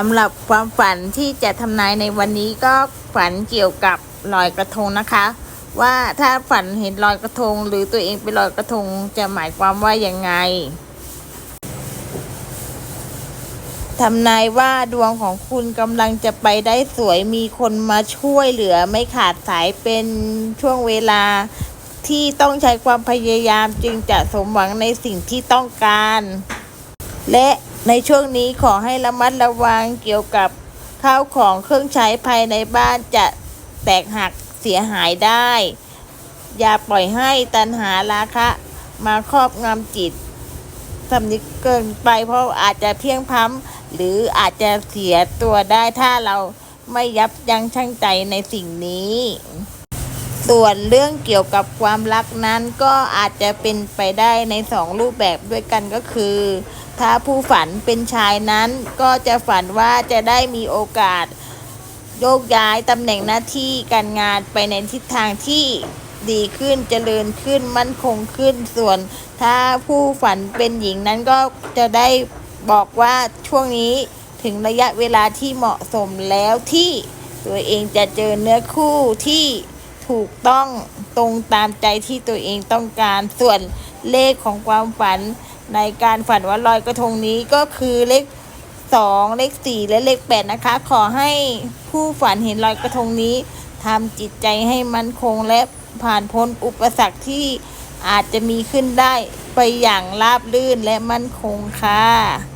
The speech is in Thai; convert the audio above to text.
สำหรับความฝันที่จะทำนายในวันนี้ก็ฝันเกี่ยวกับลอยกระทงนะคะ ว่าถ้าฝันเห็นลอยกระทง หรือตัวเองไปลอยกระทงจะหมายความว่าอยังไงทำนายว่าดวงของคุณกำลังจะไปได้สวยมีคนมาช่วยเหลือไม่ขาดสายเป็นช่วงเวลาที่ต้องใช้ความพยายามจึงจะสมหวังในสิ่งที่ต้องการ และ ในช่วงนี้ขอให้ระมัดระวังเกี่ยวกับข้าวของเครื่องใช้ภายในบ้านจะแตกหักเสียหายได้ อย่าปล่อยให้ตันหาราคะมาครอบงำจิตสำนึกเกินไปเพราะอาจจะเพียงพ้ำหรืออาจจะเสียตัวได้ถ้าเราไม่ยับยั้งชั่งใจในสิ่งนี้ ส่วนเรื่องเกี่ยวกับความรักนั้นก็อาจจะเป็นไปได้ในสองรูปแบบด้วยกันก็คือ ถ้าผู้ฝันเป็นชายนั้นก็จะฝันว่าจะได้มีโอกาสโยกย้ายตำแหน่งหน้าที่การงานไปในทิศทางที่ดีขึ้นเจริญขึ้นมั่นคงขึ้นส่วน ถ้าผู้ฝันเป็นหญิงนั้นก็จะได้บอกว่าช่วงนี้ถึงระยะเวลาที่เหมาะสมแล้วที่ตัวเองจะเจอเนื้อคู่ที่ถูกต้องตรงตามใจที่ตัวเองต้องการส่วนเลขของความฝัน ในการฝันว่าลอยกระทงนี้ก็คือเลขสองเลขสี่และเลขแปดนะคะ ขอให้ผู้ฝันเห็นรอยกระทงนี้ทำจิตใจให้มั่นคงและผ่านพ้นอุปสรรคที่อาจจะมีขึ้นได้ไปอย่างราบรื่นและมั่นคงค่ะ